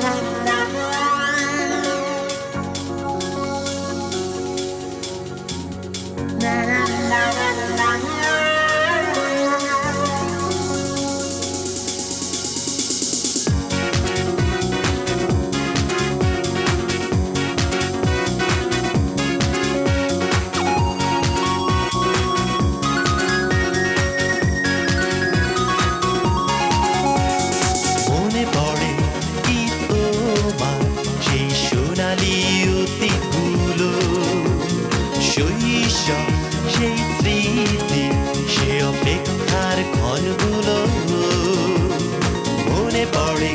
la la. পড়ে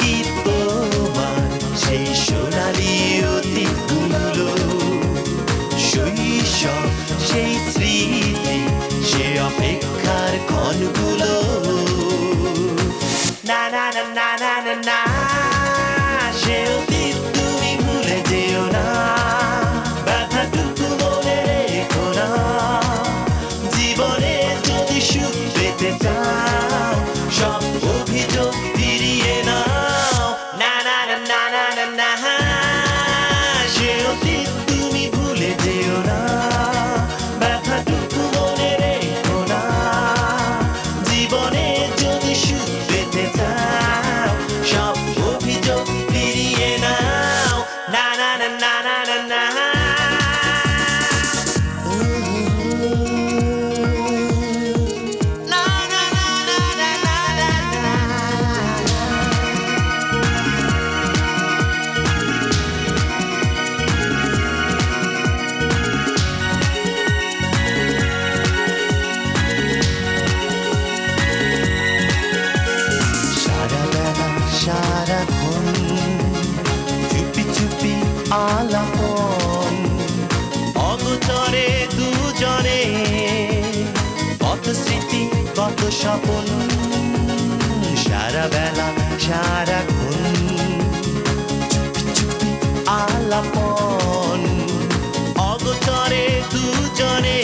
কি তোমার? সেই সোনালি অতীতগুলো শৈশব, সেই স্মৃতি, সে অপেক্ষার ক্ষণগুলো। না না না না না না না, সে অতীত na na na na na Swapan সারা বেলা সারা ঘুম আলাপন। অগচরে দুজনে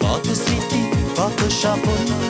কত স্মৃতি কত স্বপন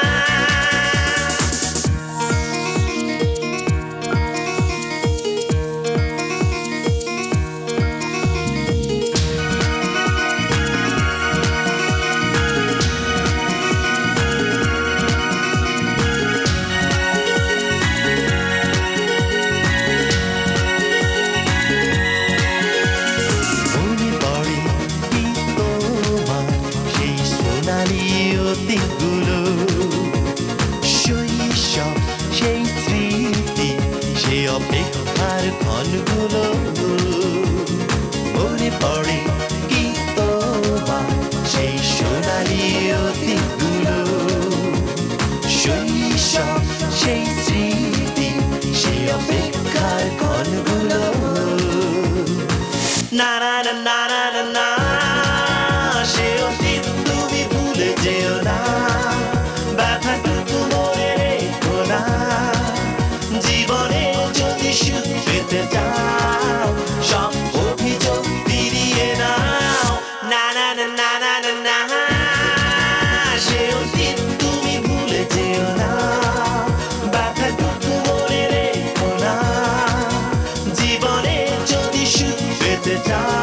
অপেক্ষার ফলগুলো মনে পড়ে কি তোমার? সেই সোনালি অতীতগুলো। শৈশব, সেই স্মৃতি, সেই অপেক্ষার ফলগুলো নারায়ণ যেতে চাই